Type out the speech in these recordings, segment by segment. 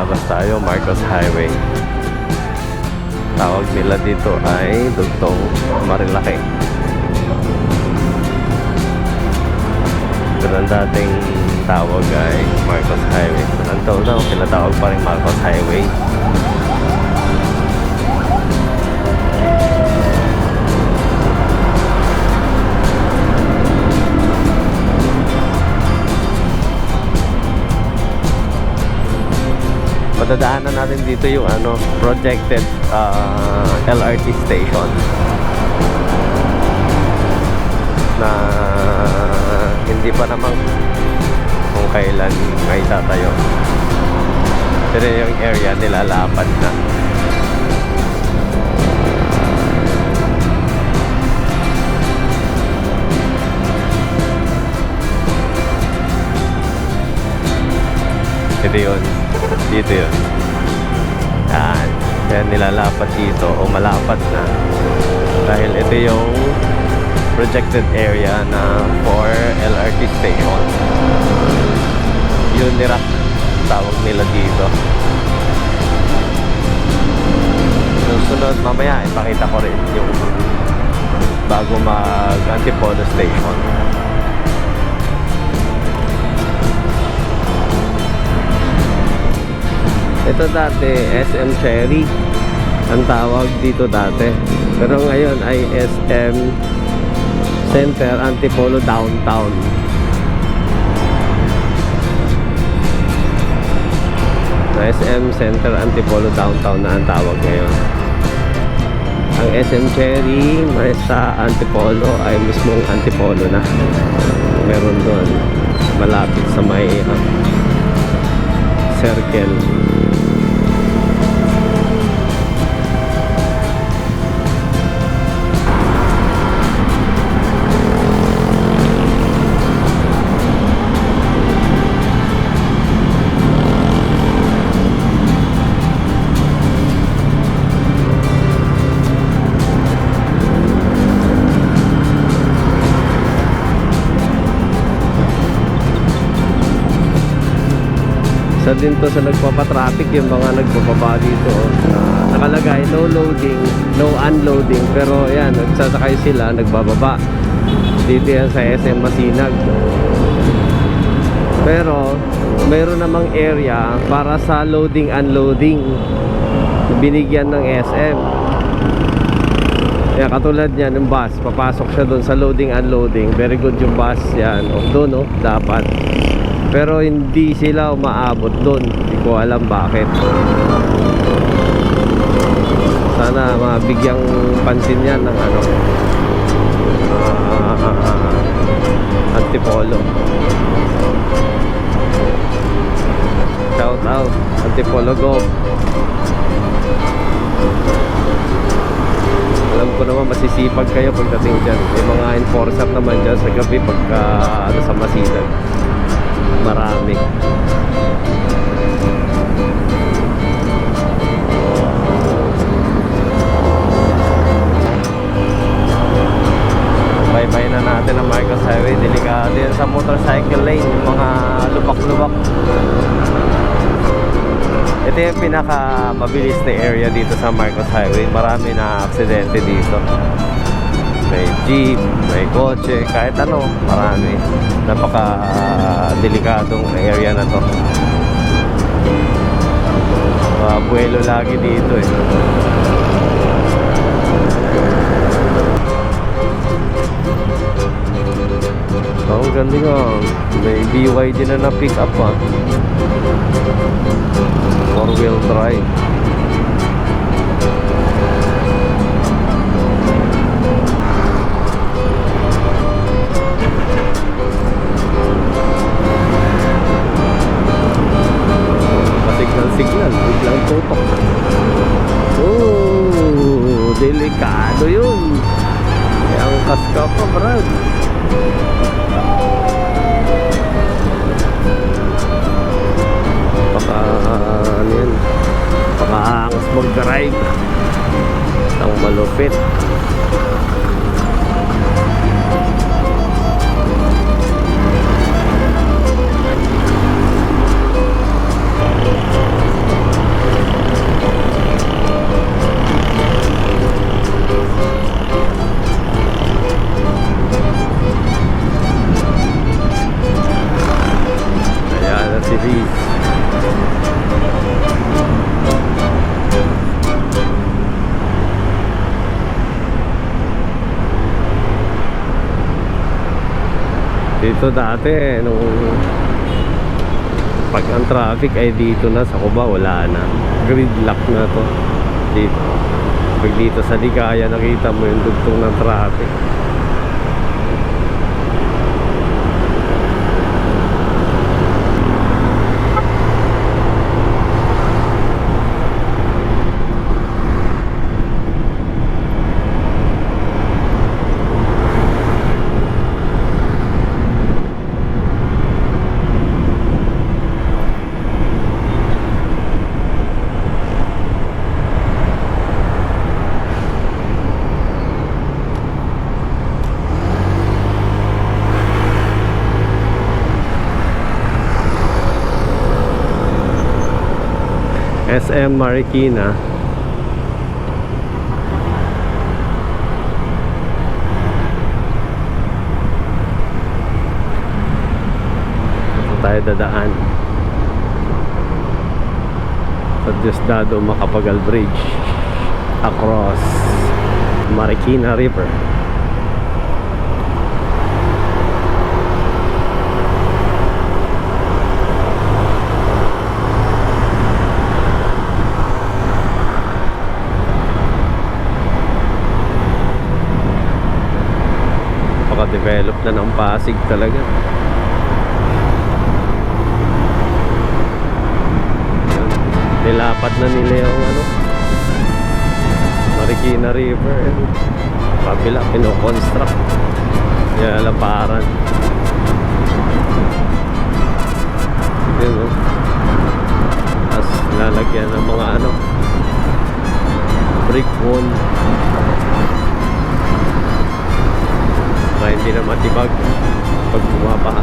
lalabas tayo, Marcos Highway. Tawag nila dito ay Dugtong Marilaki. Pero ang dating tawag ay Marcos Highway. Until now, pinatawag pa rin Marcos Highway. Madadaanan natin dito yung ano, projected uh, LRT station na hindi pa naman kung kailan may tatayo. Pero yung area nilalapad na. Ito yun. Dito yun. Yan. Yan nilalapad dito o malapad na. Dahil ito yung projected area na for LRT station. Unirac tawag nila dito. Susunod mamaya ipakita ko rin yung bago mag Antipolo station. Ito dati SM Cherry ang tawag dito dati. Pero ngayon ay SM Center Antipolo Downtown. SM Center Antipolo Downtown na ang tawag ngayon. Ang SM Cherry sa Antipolo ay mismong Antipolo na. Meron doon malapit sa may ah, circle. Isa din to sa nagpapatraffic yung mga nagbababa dito. na nakalagay no loading, no unloading. Pero yan, nagsasakay sila, nagbababa. Dito yan sa SM Masinag. Pero mayroon namang area para sa loading unloading. Binigyan ng SM. Kaya katulad niyan ng bus, papasok siya doon sa loading unloading. Very good yung bus yan. O doon, no, dapat. Pero hindi sila umaabot doon. Hindi ko alam bakit. Sana mabigyang pansin yan ng ano. ah, Antipolo. Shout out Antipolo Go. Alam ko naman masisipag kayo pagdating dyan. May mga enforcer naman dyan sa gabi pagka ano, sa Masinag marami. Bye-bye na natin ang Marcos Highway. Delikado yan sa motorcycle lane yung mga lubak-lubak. Ito yung pinaka mabilis na area dito sa Marcos Highway. Marami na aksidente dito may jeep, may kotse, kahit ano, marami. Napaka delikadong area na to. Mga buwelo lagi dito eh. Oh, galing ah. May BYD na na pick up ah. Four wheel drive. Tutok. Oh, delikado yun. Ang kaska pa, Brad. Baka, ano yan, baka angas mag-drive. Ang malupit. Dito dati, nung pag ang traffic ay dito na sa Cuba, wala na. Gridlock na to. Dito. Pag dito sa Ligaya, nakita mo yung dugtong ng traffic. SM Marikina. Dito tayo dadaan? Sa Diosdado Macapagal Bridge across Marikina River Paka-develop na ng Pasig talaga. Nilapat na nila yung ano Marikina River yan. Kabila, pinoconstruct Kaya laparan Yun o Tapos lalagyan ng mga ano Brick wall para hindi na matibag pag bumabaha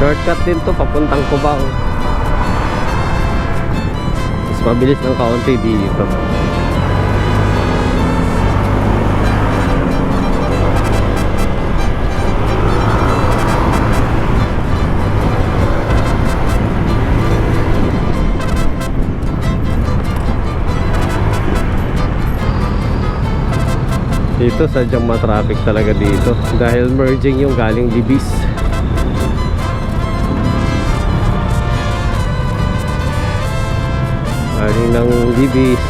shortcut din to papuntang Cubao mabilis ng kaunti dito. Dito sadyang matraffic talaga dito. Dahil merging yung galing Libis galing ng Libis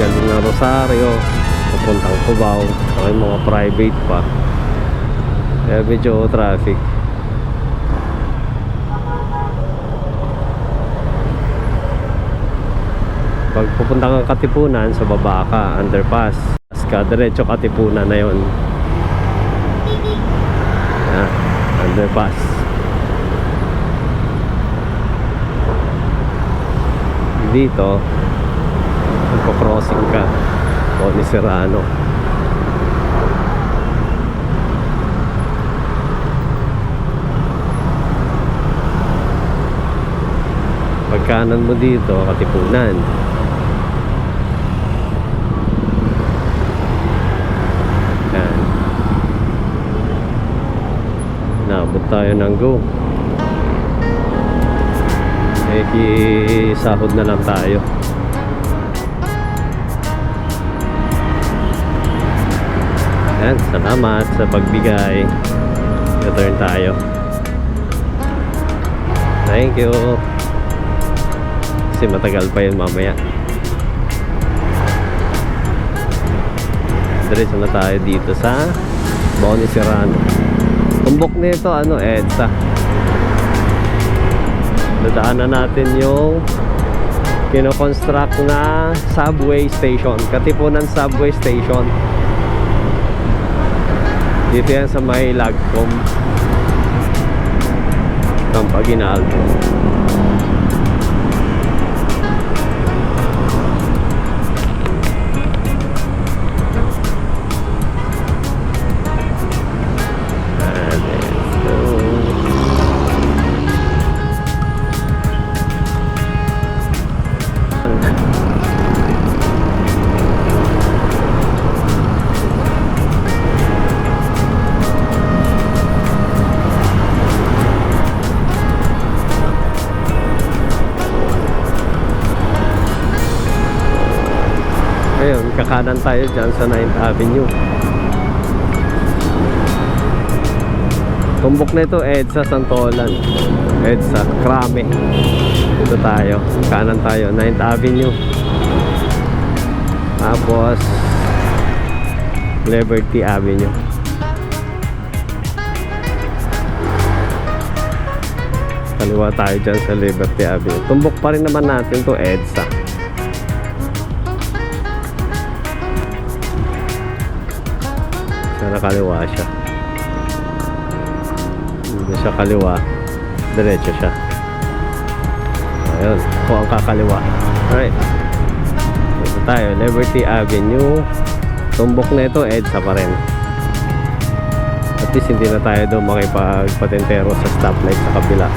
galing ng Rosario papuntang Cubao. Yung mga private pa. Kaya medyo traffic. Pag pupunta kang Katipunan sa baba ka underpass. Ka diretso Katipunan na yon ah, underpass dito magpo-crossing ka. O ni Serrano. Pagkanan mo dito katipunan. Yan. Naabot tayo ng go eh sahod na lang tayo. Yan salamat sa pagbigay. Return tayo. Thank you. Kasi matagal pa yun mamaya. Diretso na tayo dito sa Boni Serrano. Tumbok nito ano EDSA dadaanan natin yung kino-construct na subway station Katipunan subway station. Dito yan sa may Lagcom. Campaginaldo Kakanan tayo dyan sa 9th Avenue. Tumbok na ito, EDSA Santolan. EDSA, Krame. Dito tayo. Kanan tayo, 9th Avenue. Tapos, Liberty Avenue. Kaliwa tayo dyan sa Liberty Avenue. Tumbok pa rin naman natin to EDSA. Sana kaliwa siya. Hindi siya kaliwa. Diretso siya. Ayun. Ako ang kakaliwa. Alright. Dito tayo. Liberty Avenue. Tumbok na ito, EDSA pa rin. At least hindi na tayo doon makipagpatentero sa stoplight sa kabila.